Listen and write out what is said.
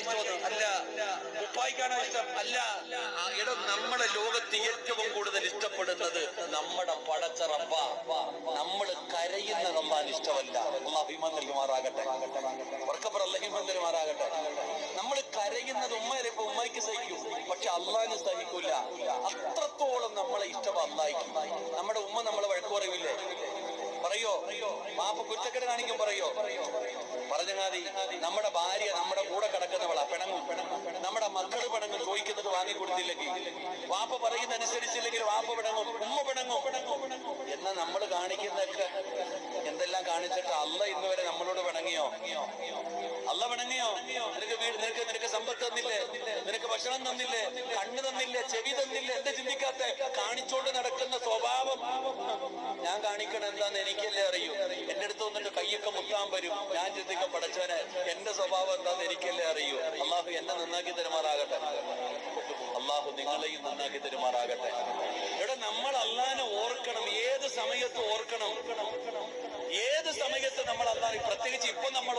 ഇഷ്ടമെന്ന് അല്ല ഉപ്പായിക്കാണോ ഇഷ്ടം? അല്ല. ആ, എടോ നമ്മളെ ലോകത്ത് ഏറ്റവും കൂടുതൽ ഇഷ്ടപ്പെടുന്നത് നമ്മുടെ പടച്ചറപ്പ നമ്മൾ കരയുന്ന നമ്മാൻ ഇഷ്ടമല്ല. അഭിമാൻ നൽകുമാറാകട്ടെ അള്ളഹിമാൻ നൽകുമാറാകട്ടെ നമ്മൾ കരയുന്നത് ഉമ്മയിലെ ഇപ്പൊ ഉമ്മയ്ക്ക് സഹിക്കും. പക്ഷെ അള്ളാഹിന് സഹിക്കൂല. അത്രത്തോളം നമ്മളെ ഇഷ്ടം അള്ളാഹിക്കും നമ്മുടെ ഉമ്മ നമ്മളെ വഴക്കു പറയൂലേ? പറയോ? മാപ്പ കുറ്റക്കെട്ട് കാണിക്കും പറയോ? പറഞ്ഞങ്ങാതി നമ്മുടെ ഭാര്യ നമ്മുടെ കൂടെ കിടക്കുന്നവളാ പിണങ്ങും നമ്മുടെ മക്കൾ പിണങ്ങും ചോദിക്കുന്നത് വാങ്ങി കൊടുത്തില്ലെങ്കിൽ വാപ്പ പറയുന്ന അനുസരിച്ചില്ലെങ്കിൽ വാപ്പ പിണങ്ങും ഉമ്മ പിണങ്ങും. എന്ന നമ്മൾ കാണിക്കുന്നൊക്കെ എന്തെല്ലാം കാണിച്ചിട്ട് അല്ല ഇന്ന് വരെ നമ്മളോട് പിണങ്ങിയോ? അല്ല പിണങ്ങിയോ? നിനക്ക് വീട് നിനക്ക് നിനക്ക് സമ്പത്ത് തന്നില്ലേ? നിനക്ക് ഭക്ഷണം തന്നില്ലേ? കണ്ണ് തന്നില്ലേ? ചെവി തന്നില്ലേ? എന്താ ചിന്തിക്കാത്ത? കാണിച്ചോണ്ട് നടക്കുന്ന സ്വഭാവം. ഞാൻ കാണിക്കണം എന്താന്ന് എനിക്കല്ലേ അറിയൂ. എന്റെ അടുത്ത് വന്നിട്ട് കയ്യൊക്കെ മുത്താൻ വരും. ഞാൻ ചിന്തിക്കാൻ പടച്ചവനെ എന്റെ സ്വഭാവം എന്താന്ന് എനിക്കല്ലേ അറിയൂ. അള്ളാഹു എന്നെ നന്നാക്കി തരുമാറാകട്ടെ. നിങ്ങളെയും നന്നാക്കി തരുമാറാകട്ടെ. ഇവിടെ നമ്മൾ അള്ളാനെ ഓർക്കണം. ഏത് സമയത്ത് ഓർക്കണം? ഏത് സമയത്ത് നമ്മൾ അള്ളാഹ് പ്രത്യേകിച്ച് ഇപ്പൊ നമ്മൾ